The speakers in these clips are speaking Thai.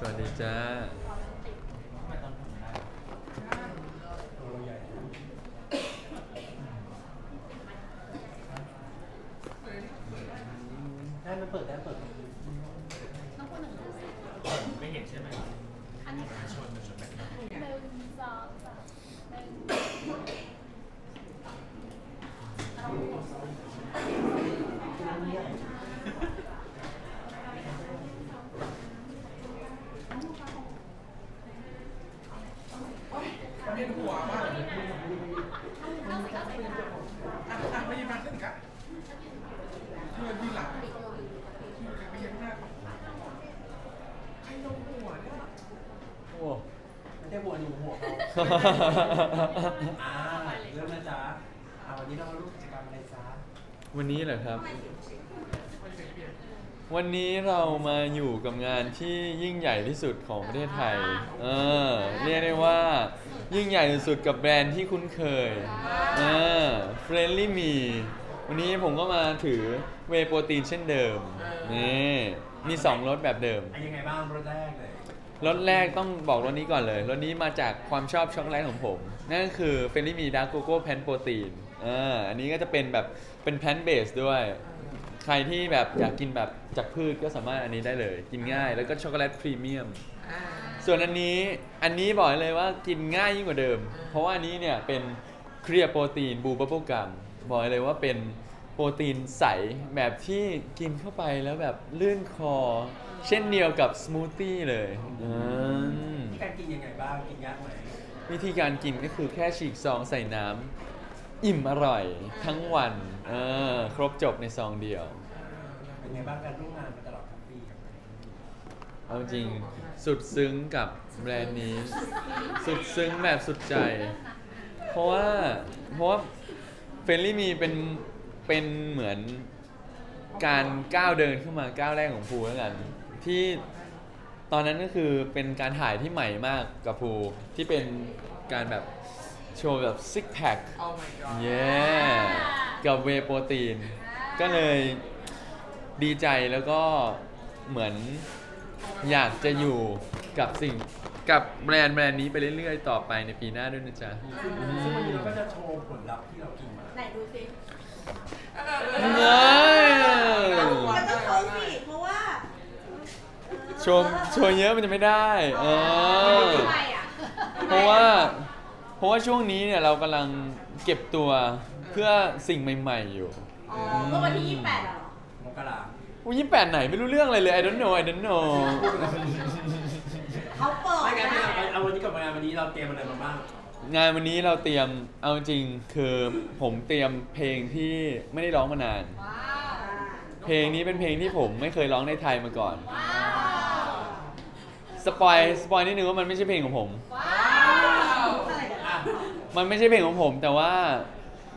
สวัสดีจ้าได้มันเปิดได้เปิดไม่เห็นใช่ไหมอันนี้ชนชนแบบนั้น หนึ่งสองสามหนึ่ง เวียนหัวมากอะอะไม่ยินมาขึ้นกันเพื่อนที่หลังไม่ยินหน้าใครลงหัวเนี่ย โอ้ ไม่ได้บัวหนูหัวเขา อ่าเริ่มนะจ๊ะอ่าวันนี้เรามาร่วมกิจกรรมอะไรจ๊ะวันนี้เหรอครับ วันนี้เรามาอยู่กับงานที่ยิ่งใหญ่ที่สุดของประเทศไทย เออ เรียกได้ว่า ยิ่งใหญ่ที่สุดกับแบรนด์ที่คุ้นเคย เออ Friendly Me วันนี้ผมก็มาถือเวโปรตีนเช่นเดิม นี่ มี 2รสแบบเดิม อะยังไงบ้างรถแรกเลย รสแรกต้องบอกรสนี้ก่อนเลยรสนี้มาจากความชอบช็อกโกแลตของผม นั่นก็คือเฟรนลี่มีดาร์กโกโก้แพนโปรตีนอ่าอันนี้ก็จะเป็นแบบเป็นแพนเบสด้วย ใครที่แบบอยากกินแบบจากพืชก็สามารถอันนี้ได้เลย กินง่ายแล้วก็ช็อกโกแลตพรีเมียมส่วนอันนี้อันนี้บอกเลยว่ากินง่ายยิ่งกว่าเดิม เพราะว่าอันนี้เนี่ยเป็นเคลียร์โปรตีนบูบับเบิลกัมบอกเลยว่าเป็น โปรตีนใสแบบที่กินเข้าไปแล้วแบบลื่นคอ เช่นเดียวกับสมูทตี้เลยอืมที่การกินยังไงบ้าง กินยากไหมวิธีการกินก็คือแค่ฉีกซองใส่น้ำอิ่มอร่อยทั้งวันเออครบจบในซองเดียว เป็นไงบ้างการร่วมงานมาตลอดทั้งปีกับเอาจริงสุดซึ้งกับแบรนด์นี้ สุดซึ้งแบบสุดใจ เพราะว่าเพราะว่าเฟรนลี่มีเป็น เป็นเหมือนการก้าวเดินขึ้นมาก้าวแรกของภูแล้วกัน ที่ตอนนั้นก็คือเป็นการถ่ายที่ใหม่มากกับภูที่เป็นการแบบโชว์แบบซิกแพคโอ้ my god เย้กับเวโปรตีน ก็เลยดีใจแล้วก็เหมือนอยากจะอยู่กับสิ่งกับแบรนด์แบรนด์นี้ไปเรื่อยๆ ต่อไปในปีหน้าด้วยนะจ๊ะ ซึ่งวันนี้เราก็จะโชว์ผลลัพธ์ที่เรากินมา ไหนดูสิ เฮ้ยมันต้องเขาสิเพราะว่าชมโชว์เยอะมันจะไม่ได้เออ ทำไมอะเพราะว่าเพราะว่าช่วงนี้เนี่ยเรากำลังเก็บตัวเพื่อสิ่งใหม่ๆอยู่อ๋อเมื่อวันที่ 28อะเหรอมกราอุ้ยยี่แปดไหนไม่รู้เรื่องอะไรเลย I don't know I don't know เขาเปิดไม่งั้นนะ เอาเอาวันนี้กับงานวันนี้เราเตรียมอะไรมาบ้าง งานวันนี้เราเตรียมเอาจริงคือผมเตรียมเพลงที่ไม่ได้ร้องมานาน ว้าวเพลงนี้เป็นเพลงที่ผมไม่เคยร้องในไทยมาก่อน ว้าวสปอยสปอยนิดนึงว่ามันไม่ใช่เพลงของผม ว้าวอะไรกันอะมันไม่ใช่เพลงของผม แต่ว่า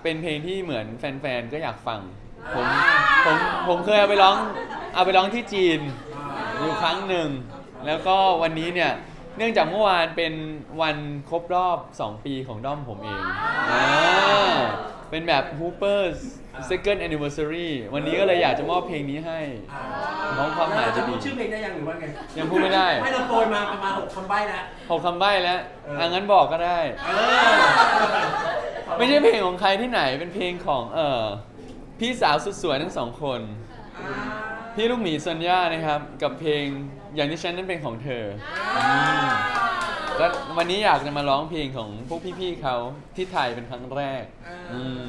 เป็นเพลงที่เหมือนแฟนๆก็อยากฟัง ผมผมผมเคยเอาไปร้องเอาไปร้องที่จีน อยู่ครั้งหนึ่ง แล้วก็วันนี้เนี่ย เนื่องจากเมื่อวานเป็นวันครบรอบ 2 ปีของด้อมผมเองอ่าเป็นแบบ Hoopers Second Anniversary วันนี้ก็เลยอยากจะมอบเพลงนี้ให้อะเพราะความหมายจะดีพูดชื่อเพลงได้ยังหรือว่าไงยังพูดไม่ได้ไม่เราโปรยมาประมาณหกคำใบ้แล้วหกคำใบ้แล้วเอออ่ อะงั้นบอกก็ได้ เออไม่ใช่เพลงของใครที่ไหน เป็นเพลงของเออพี่สาวสุดสวยทั้งสองคน พี่ลูกหมีซอนย่านะครับ กับเพลงอย่างที่ฉันนั้นเป็นของเธออืมก็วันนี้อยากจะมาร้องเพลงของพวกพี่ๆเขาที่ไทยเป็นครั้งแรกอืม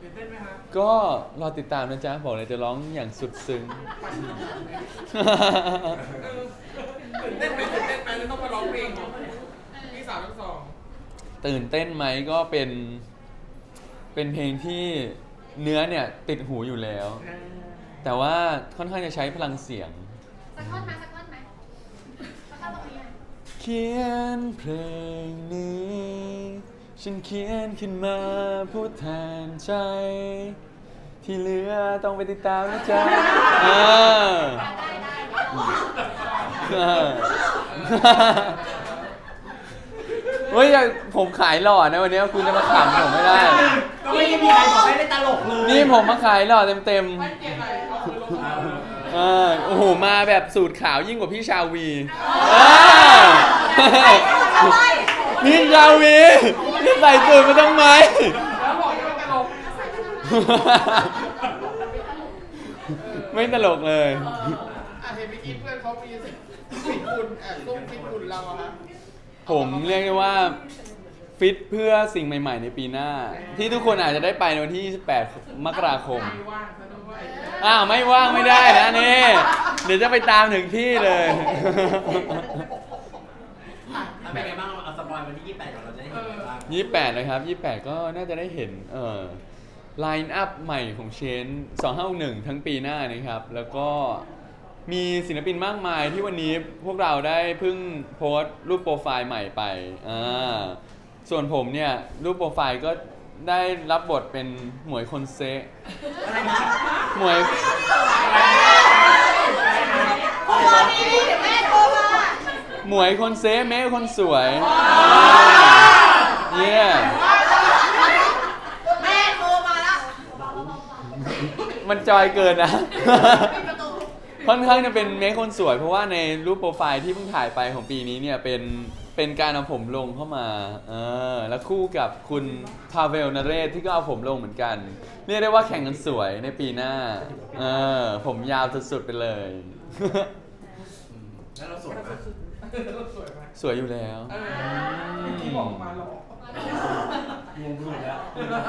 ตื่นเต้นไหมครับก็รอติดตามนะจ๊ะบอกเลยจะร้องอย่างสุดซึ้งเออตื่นเต้นไหมตื่นเต้นไหมแล้วต้องมาร้องเพลงของพี่สาวทั้งสองตื่นเต้นไหมก็เป็น เป็นเพลงที่เนื้อเนี่ยติดหูอยู่แล้ว แต่ว่าค่อนข้างจะใช้พลังเสียง สักท่อนไหมสักท่อนไหมสักท่อนตรงนี้อะเขียนเพลงนี้ ฉันเขียนขึ้นมาพูดแทนใจ ที่เหลือต้องไปติดตามนะจ๊ะอ่าได้ได้ได้อ่าเฮ้ยอย่าผมขายหล่อนะวันนี้คุณจะมาขำผมไม่ได้ ก็ไม่ได้มีใคร บอกให้ได้ตลกเลยนี่ผมมาขายหล่อเต็มไม่เกี่ยวอะไรเอาคือลงมาๆเออโอ้โห มาแบบสูตรขาวยิ่งกว่าพี่ชาวีเออพี่ชาวีนี่ใส่สูตรมาต้องไหมแล้วบอกยังไม่ตลกไม่ตลกเลย อะเห็นเมื่อกี้เพื่อนเขามีฟิตคุณแอบส้มฟิตคุณเราอะฮะผมเรียกได้ว่า ฟิตเพื่อสิ่งใหม่ ๆ ในปีหน้า ที่ทุกคนอาจจะได้ไปในวันที่ 28 มกราคม ไม่ว่างซะด้วยอ้าว ไม่ว่างไม่ได้นะนี่ เดี๋ยวจะไปตามถึงที่เลย อะเป็นไงบ้างเอาสปอยวันที่ 28ก่อนเราจะได้เห็นอะไรบ้างยี่แปดนะครับยี่แปดก็น่าจะได้เห็นเอ่อไลน์อัพใหม่ของเชน251ทั้งปีหน้านะครับ แล้วก็มีศิลปินมากมายที่วันนี้พวกเราได้เพิ่งโพสต์รูปโปรไฟล์ใหม่ไปอ่า ส่วนผมเนี่ย รูปโปรไฟล์ก็ได้รับบทเป็นหมวยคนเซะหมวยโทรมาดีๆเดี๋ยวแม่โทรมาหมวยคนเซะแม่คนสวยเยี่ยแม่โทรมาแล้วมันจอยเกินนะปิดประตูค่อนข้างจะเป็นเมคคนสวย เพราะว่าในรูปโปรไฟล์ที่เพิ่งถ่ายไปของปีนี้เนี่ยเป็น เป็นการเอาผมลงเข้ามาเออแล้วคู่กับคุณพาเวลนเรศที่ก็เอาผมลงเหมือนกัน เรียกได้ว่าแข่งกันสวยในปีหน้า เออ ผมยาวสุดๆไปเลย แล้วเราสวยไหมสวยไหมสวยอยู่แล้ว เออที่บอกมาหล่องงงไปหมดแล้ว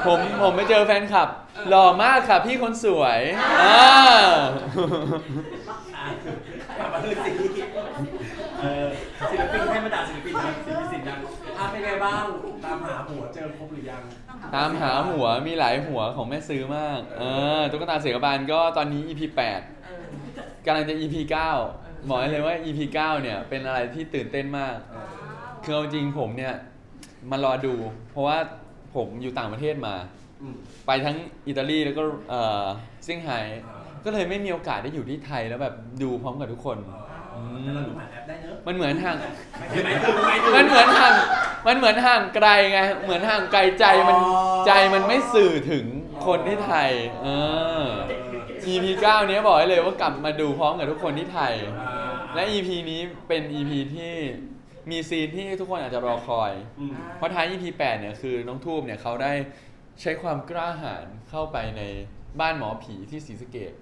ผมผมไปเจอแฟนคลับ หล่อมากค่ะพี่คนสวยอ่า อะกลับมาเรื่องซีรีส์เออศิลปินให้มาด่าศิลปินนะศิลปินสินดังอะเป็นไง บ้าง ตามหาหัวเจอครบหรือยัง ตามหาหัวมีหลายหัวของแม่ซื้อมาก เออตุ๊กตาเสือกบาลก็ตอนนี้ EP 8เออ กำลังจะ EP 9บอกได้เลยว่า EP 9เนี่ยเป็นอะไรที่ตื่นเต้นมาก คือเอาจริงผมเนี่ยมารอดู เพราะว่าผมอยู่ต่างประเทศมา อืมไปทั้งอิตาลีแล้วก็เอ่อเซี่ยงไฮ้อ่าก็เลยไม่มีโอกาสได้อยู่ที่ไทยแล้วแบบดูพร้อมกับทุกคนอ๋อแต่เราดูผ่านแอปได้เนอะมันเหมือนห่าง ไม่ไม่ถึงไม่ถึงมันเหมือนห่าง มันเหมือนห่างไกลไง เหมือนห่างไกลใจมันอ๋อ ใจมันไม่สื่อถึงคนที่ไทย เออ EP 9เนี้ยบอกให้เลยว่ากลับมาดูพร้อมกับทุกคนที่ไทยอ่าและ EP นี้เป็น EP ที่มีซีนที่ทุกคนอาจจะรอคอย อืม เพราะท้าย EP 8เนี่ยคือน้องทูบเนี่ยเขาได้ใช้ความกล้าหาญเข้าไปในบ้านหมอผีที่ศรีสะเกด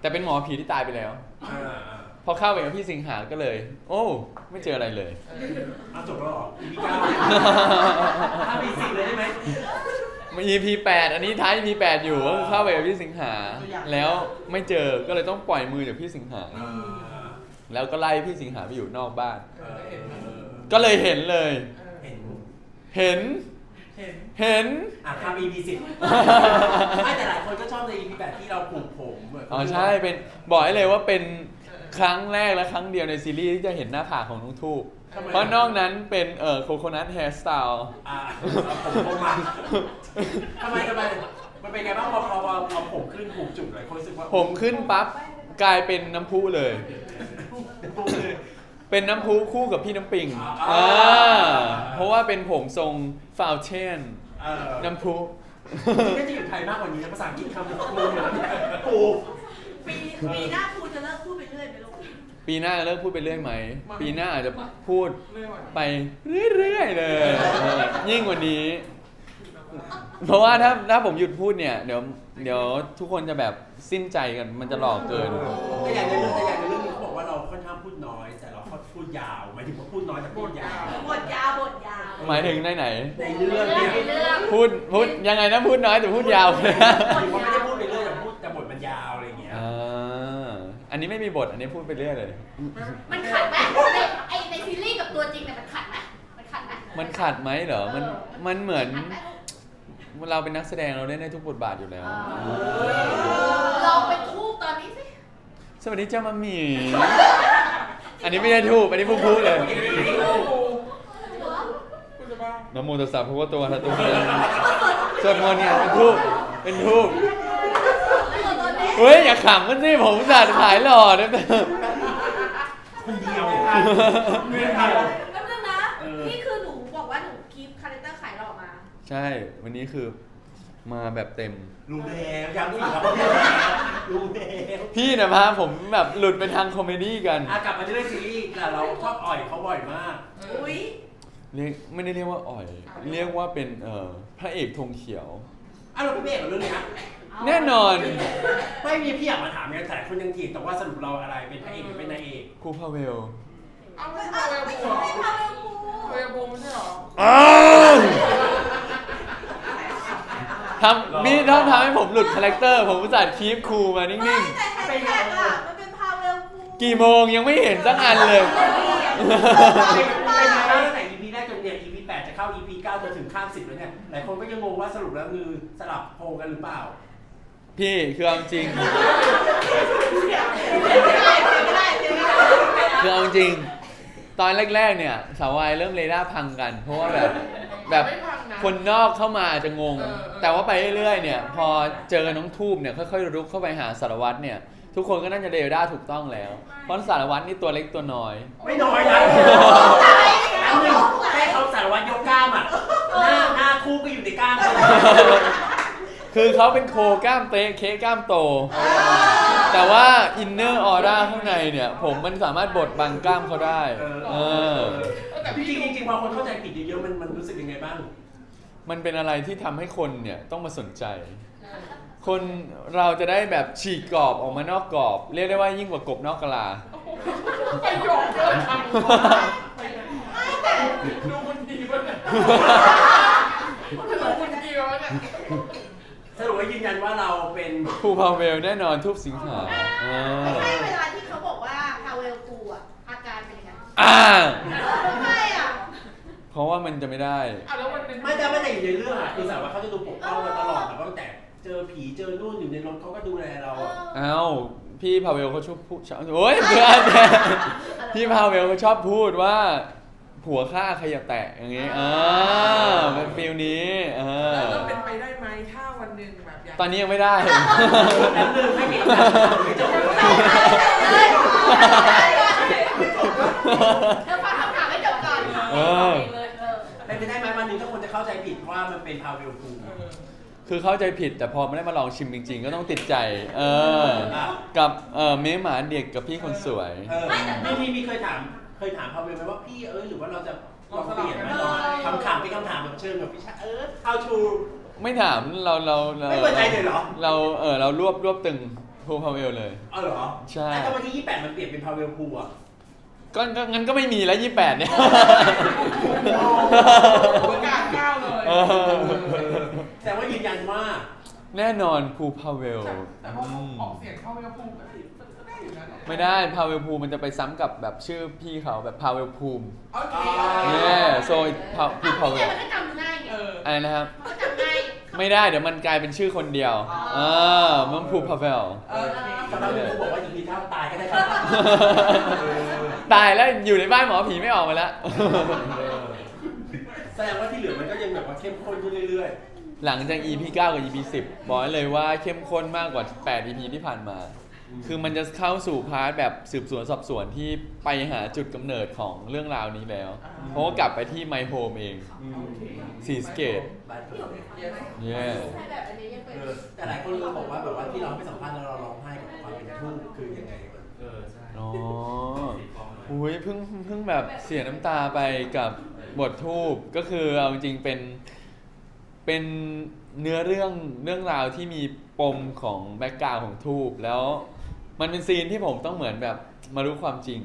แต่เป็นหมอผีที่ตายไปแล้ว อ่าอ่า พอเข้าไปกับพี่สิงหาก็เลย โอ้ ไม่เจออะไรเลย เอาจบแล้วเหรอ EP เก้าถ้ามีสิบเลยได้ไหมมา EP 8 อันนี้ท้าย EP 8 อยู่ก็คือเข้าไปกับพี่สิงหา แล้วไม่เจอก็เลยต้องปล่อยมือจากพี่สิงหาอ่าแล้วก็ไล่พี่สิงหาไปอยู่นอกบ้าน เออเห็นไหมก็เลยเห็นเลย เห็นเห็น เห็นเห็น อะข้าม EP สิบไม่แต่หลายคนก็ชอบใน EP แปดที่เราปลูกผมเหมือนอ๋อใช่เป็นบอกให้เลยว่าเป็น ครั้งแรกและครั้งเดียวในซีรีส์ที่จะเห็นหน้าผากของน้องทูบเพราะนอกนั้นเป็นเอ่อโคโคนัทแฮร์สไตล์ อ่าเอาผมลงมาทำไมทำไม มันเป็นไงบ้างพอพอพอพอผมขึ้นผูกจุดหลายคนรู้สึกว่าผมขึ้นปั๊บกลายเป็นน้ำพุเลยเป็นน้ำพุคู่กับพี่น้ำปิงอ่าเพราะว่าเป็นผมทรงฟาวเชนเออน้ำพุ นี่จะอยู่ไทยมากกว่านี้นะภาษาอังกฤษคำกูเหมือนกูปีปีหน้า ปีหน้าเลิกพูดไปเรื่อยไหม ปีหน้าอาจจะพูดเรื่องอะไรไปเรื่อยๆเลยเออยิ่งกว่านี้ เพราะว่าถ้าถ้าผมหยุดพูดเนี่ย เดี๋ยวเดี๋ยวทุกคนจะแบบสิ้นใจกันมันจะหลอกเกิน แต่อย่างในเรื่องแต่อย่างในเรื่องนี้เขาบอกว่าเราค่อนข้างพูดน้อย แต่เราค่อนพูดยาวหมายถึงว่าพูดน้อยแต่พูดยาวบทยาวบทยาวหมายถึงในไหน ในเรื่องเนี่ย ในเรื่อง พูดพูดยังไงนะพูดน้อยแต่พูดยาว หมายถึงว่าไม่ได้พูดไปเรื่อยแต่พูด อันนี้ไม่มีบท อันนี้พูดไปเรื่อยเลย มันขัดไหมในไอในซีรีส์กับตัวจริงเนี่ยมันขัดไหมมันขัดไหมมันขัดไหมเหรอ มัน มันเหมือน ขัดไหมเราเป็นนักแสดงเราเล่นได้ทุกบทบาทอยู่แล้ว ลองไปทูบตอนนี้สิสวัสดีเจ้ามาหมีอันนี้ไม่ได้ทูบอันนี้พูดพูดเลยคุณจะบ้านะโมตัสสะพระพุทธตัวนะตัวนี้สวดมนต์เนี่ยเป็นทูบเป็นทูบตอนนี้ เฮ้ยอย่าขำกันสิผมสัตว์ขายหล่อเนี่ยคนเดียวแป๊บนึงนะเออนี่คือหนูบอกว่าหนูคีปคาแรคเตอร์ขายหล่อมา ใช่ วันนี้คือมาแบบเต็ม รู้แล้วย้ำอีกครับว่ารู้แล้วรู้แล้วพี่นะพาผมแบบหลุดไปทางคอมเมดี้กันอะกลับมาที่เรื่องซีรีส์แต่เราชอบอ่อยเขาบ่อยมาก อุ้ยเรียกไม่ได้เรียกว่าอ่อย เรียกว่าเป็นเอ่อพระเอกธงเขียว อะเราเป็นพระเอกกับเรื่องเนี้ย แน่นอนไม่มีพี่อยากมาถามเนี่ยแต่คนยังถีบแต่ว่าสรุปเราอะไรเป็นพระเอกหรือเป็นนายเอกครูพาเวลเอาไม่เอาเวลบูเหรอเวลบูไม่ใช่เหรออ้าวทำมีต้องทำให้ผมหลุดคาแรคเตอร์ ผมอุตส่าห์คีปคูลมานิ่งไม่แต่แฮชแท็กอะมันเป็นพาเวลคูๆกี่โมงยังไม่เห็นสักอันเลย เป็นไงบ้างตั้งแต่ EP แรกจนเนี่ย EP 8 จะเข้า EP 9จนถึงข้าม10แล้วเนี่ยหลายคนก็ยังงงว่าสรุปแล้วคือสลับโพลกันหรือเปล่า พี่คือเอาจริงไม่ได้ไม่ได้ไม่ได้คือเอาจริง ตอนแรกๆเนี่ยสาววายเริ่มเรดาร์พังกัน เพราะว่าแบบแบบคนนอกเข้ามาอาจจะงง แต่ว่าไปเรื่อยๆเนี่ย พอเจอน้องทูบเนี่ยค่อยๆรุกเข้าไปหาสารวัตรเนี่ย ทุกคนก็น่าจะเรดาร์ถูกต้องแล้ว เพราะสารวัตรนี่ตัวเล็กตัวน้อย ไม่น้อยนะอันหนึ่งให้เขาสารวัตรยกกล้ามอะหน้าหน้าคู่ก็อยู่ในกล้ามเลย คือเขาเป็นโคกล้ามเตะเค้กกล้ามโต แต่ว่าอินเนอร์ออร่าข้างในเนี่ย ผมมันสามารถบดบังกล้ามเขาได้ เออเออจริงๆจริงๆพอคนเข้าใจผิดเยอะๆมันมันรู้สึกยังไงบ้าง มันเป็นอะไรที่ทำให้คนเนี่ยต้องมาสนใจ คนเราจะได้แบบฉีกกรอบออกมานอกกรอบ เรียกได้ว่ายิ่งกว่ากบนอกกะลาไปหยอกเยอะจังดูคนดีวะเนี่ยดูคนดีวะเนี่ยสรุปว่า ยืนยันว่าเราเป็นครูพาเวลแน่นอนทุบสิงหาอ่าไม่ใช่เวลาที่เขาบอกว่าพาเวลคูอะอาการเป็นยังไงอ่าทำไมอะเพราะว่ามันจะไม่ได้ อะแล้ววันหนึงไม่แต่ไม่แต่อยู่ในเรื่องอะคือสารวัตรเขาจะดูปกป้องเราตลอดแต่ว่าตั้งแต่เจอผีเจอนู่นอยู่ในรถเขาก็ดูแลเราอะเอ้าพี่พาเวลเขาชอบพูดชอบโอ้ยเพื่อนพี่พาเวลเขาชอบพูดว่า ผัวฆ่าใครอย่าแตะอย่างงี้อ่าเป็นฟิลนี้เออแล้วจะเป็นไปได้ไหมถ้า ตอนนี้ยังไม่ได้ แล้วลืมไม่เก่งนะไม่จบเลยเธอฟังคำถามให้จบก่อนเออเป็นไปได้ไหมวันหนึงถ้าคนจะเข้าใจผิดว่ามันเป็นพาเวลคูเออคือเข้าใจผิดแต่พอไม่ได้มาลองชิมจริง ๆ ก็ต้องติดใจ เออ กับเออเมหมาเด็กกับพี่คนสวย เออมีมีมีเคยถามเคยถามพาเวลไหมว่าพี่เออหรือว่าเราจะลองเปลี่ยนไหมลองคำถามเป็นคำถามแบบเชิงแบบพี่ชาเออ how to ไม่ถามเราเราเราไม่เปิดใจเลยเหรอ เราเออเรารวบรวบตึงครูพาเวลเลย เอาเหรอใช่ แล้วถ้าวันที่ 28 มันเปลี่ยนเป็นพาเวลคูอะก็ก็งั้นก็ไม่มีแล้วยี่แปดเนี่ย ประกาศก้าวเลย เออ แต่ว่ายืนยันว่า แน่นอนครูพาเวลแต่แต่พออืเขามออกเสียงเข้าไปแล้วพูดก็ได้อยู่นะไม่ได้พาเวลภูมิมันจะไปซ้ำกับแบบชื่อพี่เขาแบบพาเวลภูมิ โอเค เนี่ยโซพาอ้าวพี่พาเวนี่ไงลมันก็จำง่ายไง เออ อะไรนะครับมันก็จำง่าย ไม่ได้เดี๋ยวมันกลายเป็นชื่อคนเดียวอ๋อเออมันภูพาเวล เออสำหรับผมบอกว่าอีพีเท่าตายก็ได้ครับตายแล้วอยู่ในบ้านหมอผีไม่ออกมาแล้ว แสดงว่าที่เหลือมันก็ยังแบบว่าเข้มข้นขึ้นเรื่อยหลังจาก EP 9 กับ EP 10 บอกได้เลยว่าเข้มข้นมากกว่า 8 EP ที่ผ่านมา คือมันจะเข้าสู่พาร์ทแบบสืบสวนสอบสวนที่ไปหาจุดกำเนิดของเรื่องราวนี้แล้ว เพราะว่ากลับไปที่ My Home เองสีสเกตๆบ้านเกิดเย้ใช่แบบอันนี้ยังเป็นเออแต่หลายคนก็บอกว่าแบบว่าที่เราไปสัมภาษณ์แล้วเราร้องไห้กับความเป็นทูตคือยังไงเออใช่อ๋ออุ้ยเพิ่งเพิ่งแบบเสียน้ำตาไปกับบททูบก็คือเอาจริงๆเป็นเป็นเนื้อเรื่องเรื่องราวที่มีปมของแบ็กกราวของทูบแล้ว มันเป็นซีนที่ผมต้องเหมือนแบบมารู้ความจริง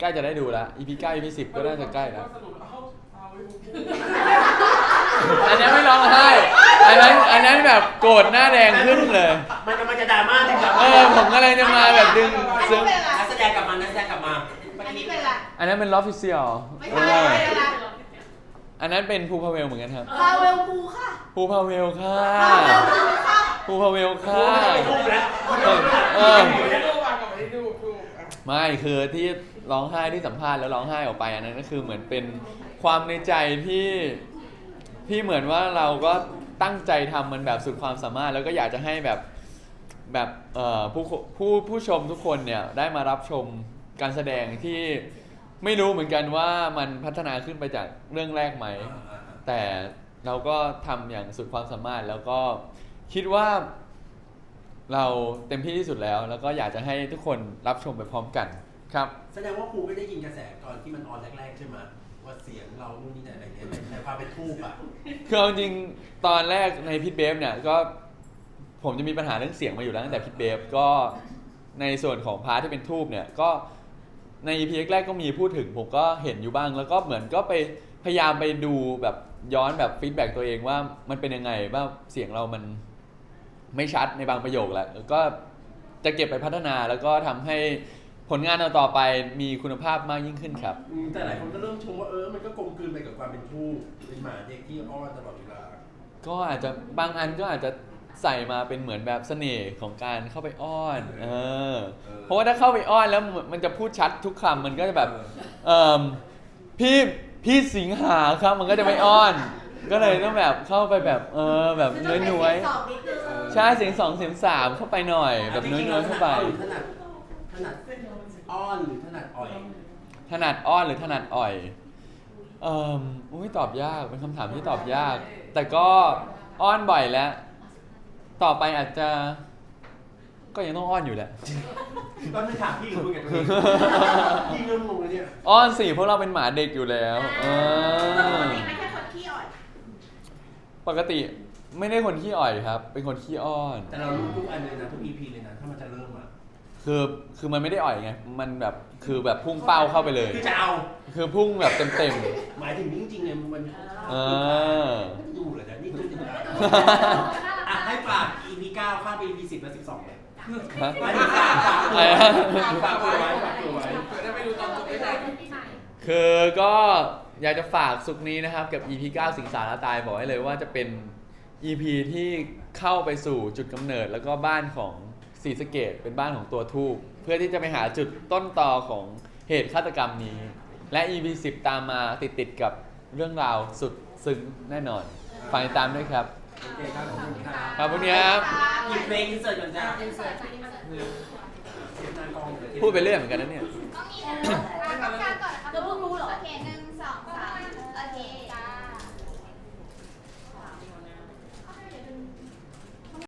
ใกล้จะได้ดูแล้ว EP 9 EP 10ก็น่าจะใกล้แล้วสรุปเอาเอาไว้พูดอันนี้ไม่ร้องไห้อันนั้นอันนั้นแบบโกรธหน้าแดงขึ้นเลย มันจะมันจะดราม่าจริงจังเออผมก็เลยจะมาแบบดึงอันซึ้นี้งเป็นอะไรนักแสดงกลับมานักแสดงกลับมาเมื่ออันนี้กี้เป็นอะไรอันนั้นเป็นลอฟฟิเชียลไม่ใช่เป็นอะไร อันนั้นเป็นภูพาเวลเหมือนกันครับพาเวลคูค่ะภูพาเวลค่ะพาเวลคูค่ะภูพาเวลค่ะไม่ต้องไปทูบแล้วเออไม่ได้ดูอะกับไม่ได้ดูถูกอะไม่คือที่ร้องไห้ที่สัมภาษณ์แล้วร้องไห้ออกไปอันนั้นก็คือเหมือนเป็นความในใจที่ที่เหมือนว่าเราก็ตั้งใจทำมันแบบสุดความสามารถ แล้วก็อยากจะให้แบบแบบเอ่อผู้ผู้ผู้ชมทุกคนเนี่ยได้มารับชมการแสดงที่ ไม่รู้เหมือนกันว่ามันพัฒนาขึ้นไปจากเรื่องแรกไหม แต่เราก็ทำอย่างสุดความสามารถแล้วก็คิดว่าเราเต็มที่ที่สุดแล้ว แล้วก็อยากจะให้ทุกคนรับชมไปพร้อมกันครับ แสดงว่าครูก็ได้ยินกระแสก่อนที่มันออนแรกๆใช่ไหมว่าเสียงเรานู่นนี่นั่นอะไรเงี้ยแต่พาเป็นทูบอะ คือเอาจริงๆตอนแรกในพิทเบฟเนี่ยก็ผมจะมีปัญหาเรื่องเสียงมาอยู่แล้วตั้งแต่พิทเบฟก็ในส่วนของพาร์ทที่เป็นทูบเนี่ยก็ ใน EP แรกๆก็มีพูดถึงผมก็เห็นอยู่บ้าง แล้วก็เหมือนก็ไปพยายามไปดูแบบย้อนแบบฟีดแบ็กตัวเองว่ามันเป็นยังไงว่าเสียงเรามันไม่ชัดในบางประโยคแหละแล้วก็จะเก็บไปพัฒนาแล้วก็ทำให้ผลงานต่อๆไปมีคุณภาพมากยิ่งขึ้นครับ อืมแต่หลายคนก็เริ่มชมว่าเออ มันก็กลมกลืนไปกับความเป็นทูบเป็นหมาเด็กที่อ้อนตลอดเวลา ก็อาจจะบางอันก็อาจจะ ใส่มาเป็นเหมือนแบบเสน่ห์ของการเข้าไปอ้อนเออเออ เพราะว่าถ้าเข้าไปอ้อนแล้วมันจะพูดชัดทุกคำมันก็จะแบบเอ่มพี่พี่สิงหาครับมันก็จะไม่อ้อน ก็เลยต้องแบบเข้าไปแบบเออแบบน้อยน้อยสองนิดนึงๆใช่เสียงสองเสียงสามเข้าไปหน่อย แบบน้อยน้อยๆเข้าไปถนัดถนัดอ้อนหรือถนัดอ่อย ถนัดอ้อนหรือถนัดอ่อยเอ่มอุ้ยตอบยากเป็นคำถามที่ตอบยาก แต่ก็อ้อนบ่อยแล้ว ต่อไปอาจจะ ก็ยังต้องอ้อนอยู่แหละ ตอนไม่ถามพี่หรือคุยกับตัวเองพี่เริ่มงงแล้วเนี่ยอ้อนสิเพราะเราเป็นหมาเด็กอยู่แล้วเอปกอติไม่ใช่คนขี้อ่อยปกติไม่ได้คนขี้อ่อยครับ เป็นคนขี้อ้อน แต่เรารู้ทุกอันเลยนะทุก EP เลยนะถ้ามันจะเริ่มอะคือคือมันไม่ได้อ่อยไง มันแบบคือแบบพุ่งเป้าเข้าไปเลย คือจะเอาคือพุ่งแบบเต็มหมายถึงจริงๆเนี่ยมันๆเออดูเลยนะนี่คือ อะให้ฝาก EP 9ข้ามไป EP 10และ12เลยฮะไม่ได้ฝากฝากอะไรฮะฝากตัวไว้ฝากตัวไว้เผื่อได้ไปดูตอนจบได้ไหมคือก็อยากจะฝากสุกร์นี้นะครับ กับ EP 9 สิงสารตายบอกให้เลยว่าจะเป็น EP ที่เข้าไปสู่จุดกำเนิดแล้วก็บ้านของสีสะเกตเป็นบ้านของตัวทูบเพื่อที่จะไปหาจุดต้นตอของเหตุฆาตกรรมนี้ และ EP 10 ตามมาติดติดๆกับเรื่องราวสุดซึ้งแน่นอนฟังติดตามด้วยครับโอ เคครับขอบคุณครับขอบคุณครับหยิบเพลงอินเสิร์ตก่อนจ้าอินเสิร์ตอินเสิร์ตเสียบหน้ากล้องเลยพูดไปเรื่อยเหมือนกันนะเนี่ยต้องมีนะ